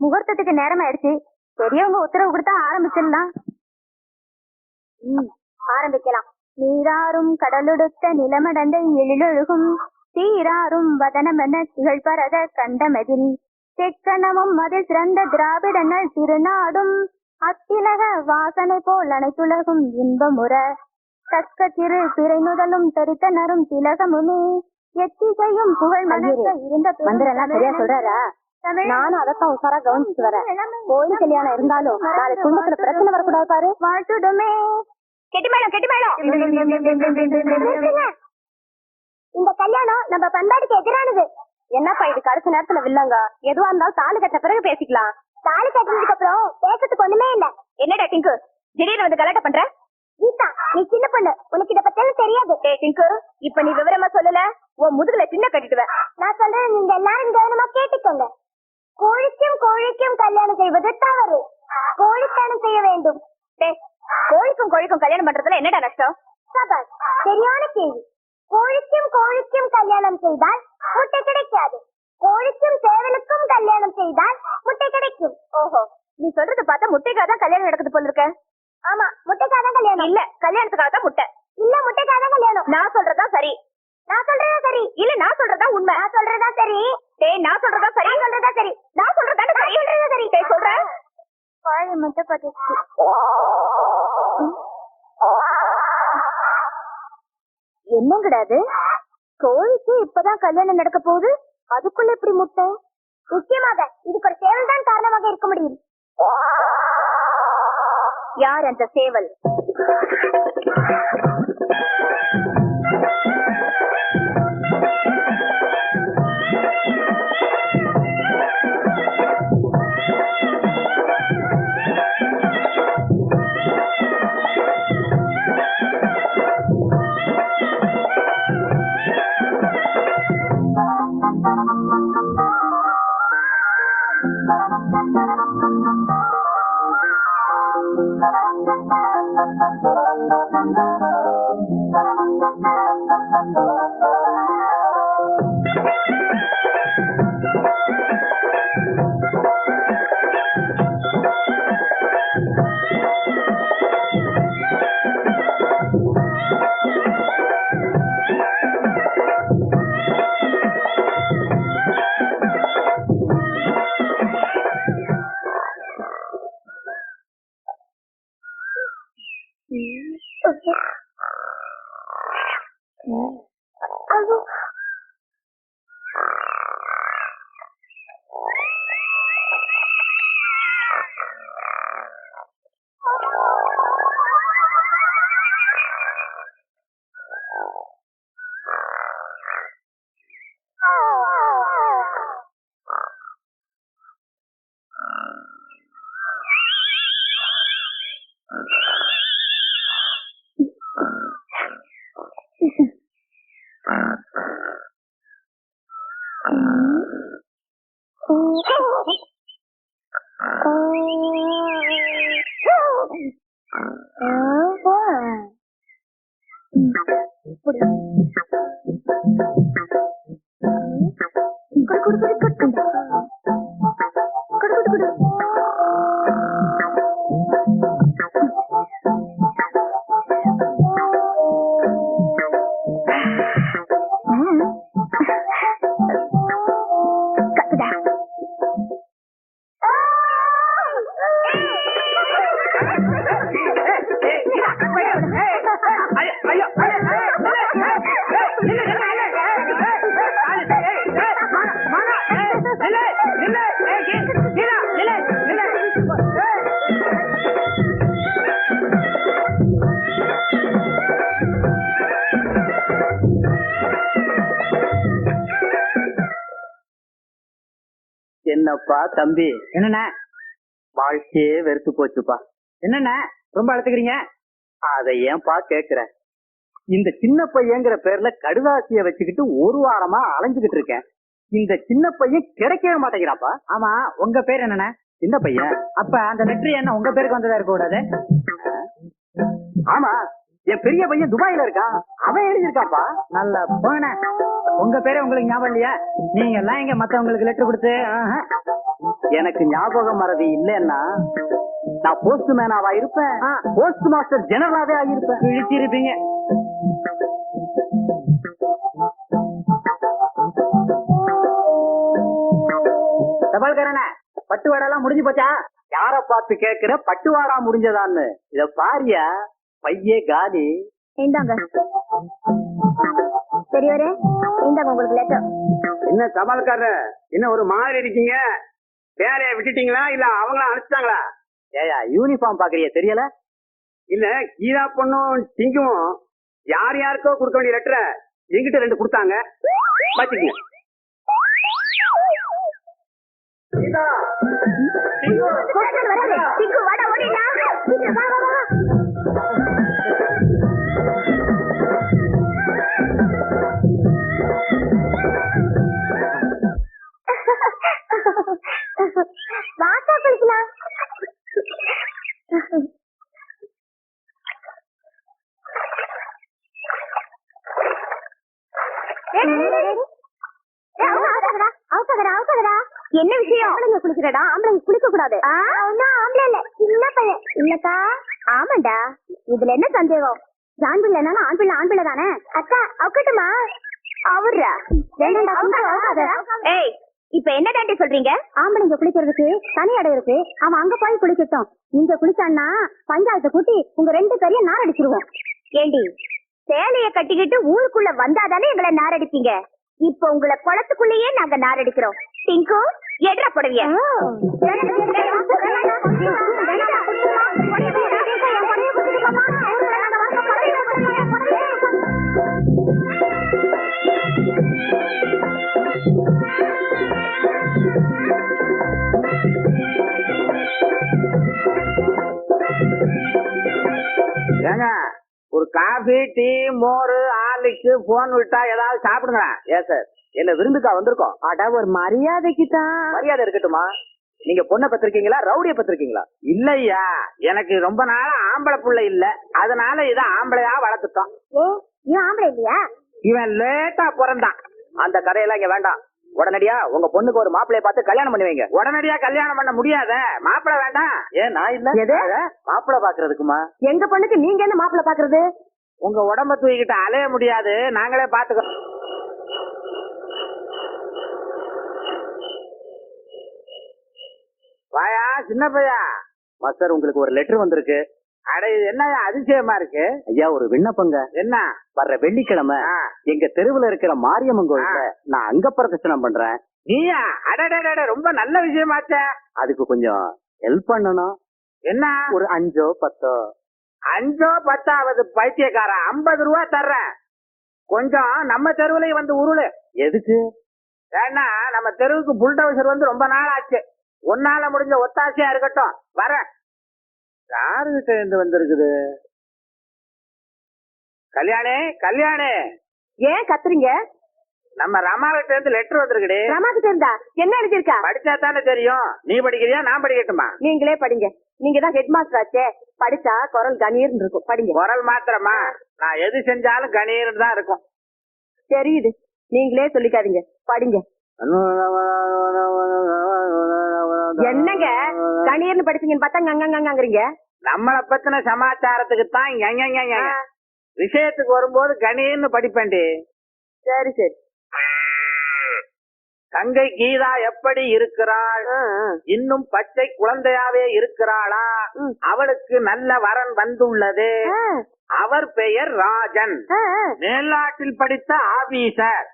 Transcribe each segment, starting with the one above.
முகூர்த்தத்துக்கு நேரம் ஆயிடுச்சு பெரியவங்க உத்தரவு கொடுத்தா ஆரம்பிச்சிடலாம். ஆரம்பிக்கலாம். நீராறும் கடலுடுத்த நிலமடந்தை எழிலொழுகும். சீராறும் வதனமென திகழ்பரத கண்டமெதில். தெக்கணமும் அதில் சிறந்த திராவிடங்கள் திருநாடும். அத்திலக வாசனை போல் அனைத்துலகும் இன்பமுற. தக்க திரு பிறை நுதலும் தரித்தனரும் திலகமுமே. எத்திசையும் புகழ் மணக்க இருந்த மந்திரம்லாம் சரியா சொல்றாரா? நானும் அதத்தான் உசாரா கவனிச்சுட்டு வரேன். கோயில் கல்யாணம் இருந்தாலும் நாளை குடும்பத்துல பிரச்சனை வரக்கூடாது. பாரு வாழ்த்துடுமே கெட்டிமேளம் கெட்டிமேளம் இந்த கல்யாணம் நம்ம பண்பாட்டுக்கு எதிரானது. என்னப்பா இது கடைசி நேரத்துல வில்லங்க? எதுவா இருந்தாலும் தாலி கட்ட பிறகு பேசிக்கலாம். தாலி கட்டினதுக்கு அப்புறம் பேசுறதுக்கு ஒண்ணுமே இல்ல. என்னடா டிங்கு? திடீர்னு வந்து கலாட்டம் பண்ற? கீதா நீ சின்ன பொண்ணு. உனக்கு இத பத்தி தெரியாது. டேய் டிங்கு இப்ப நீ விவரமா சொல்லல. உன் முதுகுல சின்ன கட்டிடுவேன். நான் சொல்றது நீங்க எல்லாரும் கவனமா கேட்டுக்கோங்க. கோழிக்கும் கோழிக்கும் கல்யாணம் செய்வது தவறு கோழித்தனம் செய்ய வேண்டும் கோழிக்கும் கோழிக்கும் கல்யாணம் பண்றதுல என்னடா நஷ்டம் சபாஷ் சரியான கேள்வி கோழிக்கும் கோழிக்கும் கல்யாணம் செய்தால் முட்டை கிடைக்காது கோழிக்கும் சேவலுக்கும் கல்யாணம் செய்தால் முட்டை கிடைக்கும் ஓஹோ நீ சொல்றது பார்த்தா முட்டைக்காக தான் கல்யாணம் நடக்குது போல இருக்க ஆமா முட்டைக்காக தான் கல்யாணம் இல்ல கல்யாணத்துக்காக தான் முட்டை இல்ல முட்டைக்காக தான் கல்யாணம் நான் சொல்றதா சரி சொல்றதா சரி? இல்ல நான் சொல்றதா உண்மை. நான் சொல்றதா சரி. டேய் நான் சொல்றதா சரி? சொல்றதா சரி? நான் சொல்றதா சரி? சொல்றதா சரி? டேய் சொல்றேன் கோழி முட்டை பட்டுச்சு என்னங்கடாது கோழிக்கு இப்பதான் கல்யாணம் நடக்க போகுது. அதுக்குள்ள எப்படி முட்டை? நிச்சயமாக இதுக்கு ஒரு சேவல் தான் காரணமாக இருக்க முடியும். யார் அந்த சேவல்? குடு குடு குடு குடு. குடு குடு என்னப்பா தம்பி? என்னண்ணே? வாழ்க்கையே வெறுத்து போச்சுப்பா. என்னண்ணே? ரொம்ப அழுத்துக்கிறீங்க? அதை ஏன்பா கேக்குற? இந்த சின்ன பையங்கிற பேர்ல கடுதாசிய வச்சுக்கிட்டு ஒரு வாரமா அலைஞ்சுகிட்டு இருக்கேன். இந்த சின்ன பையன் கிடைக்கவே மாட்டேங்கிறாப்பா. ஆமா உங்க பேர் என்னண்ணே? சின்ன பையன். அப்ப அந்த லெட்டர் என்ன உங்க பேருக்கு வந்ததா இருக்க கூடாது? ஆமா என் பெரிய பையன் துபாயில இருக்கான். அவன் எழுதியிருக்காப்பா நல்ல போன உங்க பேரே உங்களுக்கு ஞாபகம் இல்லையா? நீங்க எல்லாம் இங்க மத்தவங்களுக்கு லெட்டர் கொடுத்து. எனக்கு ஞாபகம் மறதி இல்லைன்னா நான் போஸ்ட் மேனாவா இருப்பேன். போஸ்ட் மாஸ்டர் ஜெனரலாவே ஆகியிருப்பேன் இழிச்சிருப்பீங்க தபால்காரன பட்டு வாடெல்லாம் முடிஞ்சு போச்சா? யார பார்த்து கேக்குற பட்டுவாடா முடிஞ்சதான்னு. இத பாரியா? பையே காலி. இந்தாங்க. பெரியவரே இந்தாங்க உங்களுக்கு லெட்டர் என்ன தபால்காரர் என்ன ஒரு மாதிரி இருக்கீங்க வேலையை விட்டுட்டீங்களா இல்ல அவங்கள அனுப்பிச்சிட்டாங்களா ஏயா யூனிஃபார்ம் பாக்குறியா தெரியல இல்ல கீதா பொண்ணும் டிங்கும் யார் யாருக்கோ கொடுக்க வேண்டிய லெட்டரை என்கிட்ட ரெண்டு கொடுத்தாங்க பாத்துக்கங்க வராதே. சிக்கு, வாடா, ஓடிடா. என்ன விஷயம்? ஆம்பளைங்க குளிக்கிறடா ஆம்பளைங்க குளிக்க கூடாது ஆம்பளை இல்ல சின்ன பையன். இல்லக்கா. ஆமாண்டா. இதுல என்ன சந்தேகம்? ஆண் பிள்ளைனாலும் ஆண் பிள்ளை ஆண் பிள்ளை தானே? அக்கா அக்கட்டுமா அவர்ரா ஏய் இப்ப என்ன டாண்டி சொல்றீங்க? ஆம்பளைங்க குளிக்கிறதுக்கு தனி இடம் இருக்கு. அவன் அங்க போய் குளிக்கட்டும். இங்க குளிச்சான்னா பஞ்சாயத்தை கூட்டி உங்க ரெண்டு பேரையும் நார் அடிச்சிருவோம் ஏண்டி சேலைய கட்டிக்கிட்டு ஊருக்குள்ள வந்தாதானே எங்களை நார் அடிப்பீங்க இப்ப உங்களை குளத்துக்குள்ளேயே நாங்க நார் அடிக்கிறோம் டிங்கு எட்ரா புடவிய. ஏங்க காபி டீ மோர் ஆர்லிக்ஸ் போன் விட்டா ஏதாவது சாப்பிடுங்க. ஏ சார் என்ன விருந்துக்கா வந்திருக்கோம்? அட ஒரு மரியாதைக்கு தான் மரியாதை இருக்கட்டுமா? நீங்க பொண்ணை பத்திருக்கீங்களா ரவுடிய பத்திருக்கீங்களா இல்லையா. எனக்கு ரொம்ப நாளா ஆம்பளை புள்ள இல்ல. அதனால இத ஆம்பளையா வளர்த்துட்டோம். ஏ இவன் ஆம்பளை இல்லையா? இவன் லேட்டா பிறந்தான். அந்த கதையெல்லாம் இங்க வேண்டாம். உடனடியா உங்க பொண்ணுக்கு ஒரு மாப்பிளைய பார்த்து கல்யாணம் பண்ணி வைங்க. உடனடியா கல்யாணம் பண்ண முடியாத. மாப்பிளை வேண்டாம். ஏன் நான் இல்ல? மாப்பிளை பாக்குறதுக்குமா எங்க பொண்ணுக்கு நீங்க என்ன மாப்பிள்ள பாக்குறது உங்க உடம்ப தூக்கிட்டு அலைய முடியாது. நாங்களே பாத்துக்கோ. வாயா சின்ன பையா? மாஸ்டர் உங்களுக்கு ஒரு லெட்டர் வந்திருக்கு. அட இது என்ன அதிசயமா இருக்கு? ஐயா ஒரு விண்ணப்பங்க. என்ன? வர்ற வெள்ளிக்கிழமை எங்க தெருவுல இருக்கிற மாரியம்மன் கோயில்ல நான் அங்க பிரதட்சணம் பண்றேன். நீயா? அடடடட ரொம்ப நல்ல விஷயமாச்சே. அதுக்கு கொஞ்சம் ஹெல்ப் பண்ணணும். என்ன? ஒரு அஞ்சோ பத்தோ. அஞ்சோ பத்தாவது பைத்தியக்கார ஐம்பது ரூபா தர்றேன் கொஞ்சம் நம்ம தெருவுலயும் வந்து உருளு. எதுக்கு? ஏன்னா நம்ம தெருவுக்கு புல்டோசர் வந்து ரொம்ப நாள் ஆச்சு ஒன்னால முடிஞ்ச ஒத்தாசையா இருக்கட்டும். வரேன் யாருகிட்ட இருந்து வந்திருக்குது? கல்யாணி கல்யாணி. ஏன் கத்துறீங்க? நம்ம ரமா கிட்ட இருந்து லெட்டர் வந்திருக்குடி. ரமாக்கு தெரிந்தா என்ன எழுதிருக்கா படிச்சா தானே தெரியும். நீ படிக்கிறியா? நான் படிக்கட்டுமா? நீங்களே படிங்க. நீங்க தான் ஹெட் மாஸ்டர் ஆச்சே. படிச்சா குரல் கணீர்னு இருக்கும். படிங்க. குரல் மாத்திரமா? நான் எது செஞ்சாலும் கணீர்னு தான் இருக்கும். தெரியுது. நீங்களே சொல்லிக்காதீங்க. படிங்க. என்னங்க? கணீர்னு படிச்சீங்கன்னு பார்த்தா கங்கங்கங்கறீங்க நம்மள பத்தின சமாச்சாரத்துக்கு தான். விஷயத்துக்கு வரும்போது கணீர்னு படிப்பேன்டி. சரி சரி. தங்கை கீதா எப்படி இருக்கிறாள்? இன்னும் பச்சை குழந்தையாவே இருக்கிறாளா? அவளுக்கு நல்ல வரன் வந்துள்ளது. அவர் பெயர் ராஜன். மேல்நாட்டில் படித்த ஆபீசர்.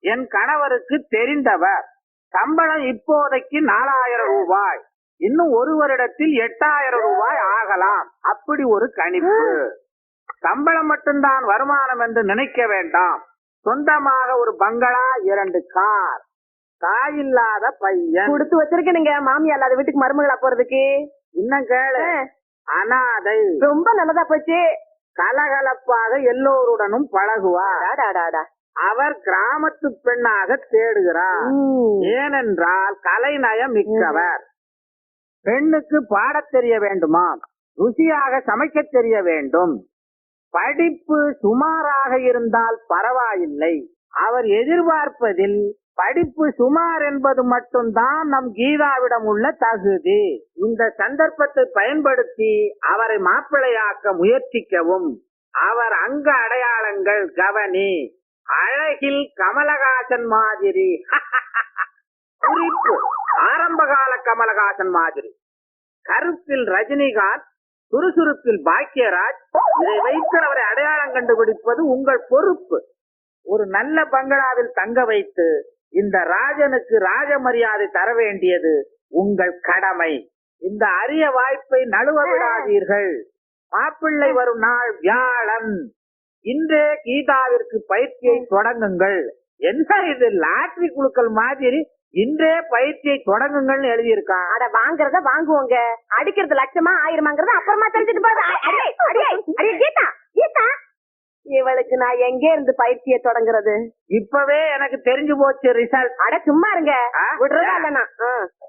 என் கணவருக்கு தெரிந்தவர். சம்பளம் இப்போதைக்கு நாலாயிரம் ரூபாய். இன்னும் ஒரு வருடத்தில் எட்டாயிரம் ரூபாய் ஆகலாம். அப்படி ஒரு கணிப்பு. சம்பளம் மட்டும்தான் வருமானம் என்று நினைக்க வேண்டாம். சொந்தமாக ஒரு பங்களா இரண்டு கார். தாயில்லாத பையன். கொடுத்து வச்சிருக்கணுங்க. மாமியா இல்லாத வீட்டுக்கு மருமகளா போறதுக்கு. இன்னும் கேளு? அனாதை. ரொம்ப நல்லதா போச்சு. கலகலப்பாக எல்லோருடனும் பழகுவார். அவர் கிராமத்து பெண்ணாக தேடுகிறார். ஏனென்றால் கலைநயம் மிக்கவர். பெண்ணுக்கு பாடத் தெரிய வேண்டுமா? ருசியாக சமைக்க தெரிய வேண்டும். படிப்பு சுமாராக இருந்தால் பரவாயில்லை. அவர் எதிர்பார்ப்பதில் படிப்பு சுமார் என்பது மட்டும்தான் நம் கீதாவிடம் உள்ள தகுதி. இந்த சந்தர்ப்பத்தை பயன்படுத்தி அவரை மாப்பிள்ளையாக்க முயற்சிக்கவும். அவர் அங்க அடையாளங்கள் கவனி. அழகில் கமலஹாசன் மாதிரி. குறிப்பு ஆரம்பகால கமலஹாசன் மாதிரி. கருத்தில் ரஜினிகாந்த் சுறுசுறுப்பில் பாக்கியராஜ் இதை வைத்து அவரை அடையாளம் கண்டுபிடிப்பது உங்கள் பொறுப்பு. ஒரு நல்ல பங்களாவில் தங்க வைத்து இந்த ராஜனுக்கு ராஜ மரியாதை தர வேண்டியது உங்கள் கடமை. இந்த அரிய வாய்ப்பை நழுவ விடாதீர்கள் மாப்பிள்ளை வரும் நாள் வியாழன். இன்றே கீதாவிற்கு பயிற்சியை தொடங்குங்கள். என்ன இது லாட்ரி குழுக்கள் மாதிரி? இன்றே பயிற்சியை தொடங்குங்கள்னு எழுதியிருக்கான். அட வாங்குறத வாங்குவோங்க. அடிக்கிறது லட்சமா ஆயிரமாங்கிறத அப்புறமா தெரிஞ்சுட்டு போறது. கீதா கீதா. இவளுக்கு நான் எங்க இருந்து பயிற்சியை தொடங்குறது இப்பவே எனக்கு தெரிஞ்சு போச்சு ரிசல்ட் அட சும்மா இருங்க? விடுறதா இல்ல நான் ஆ.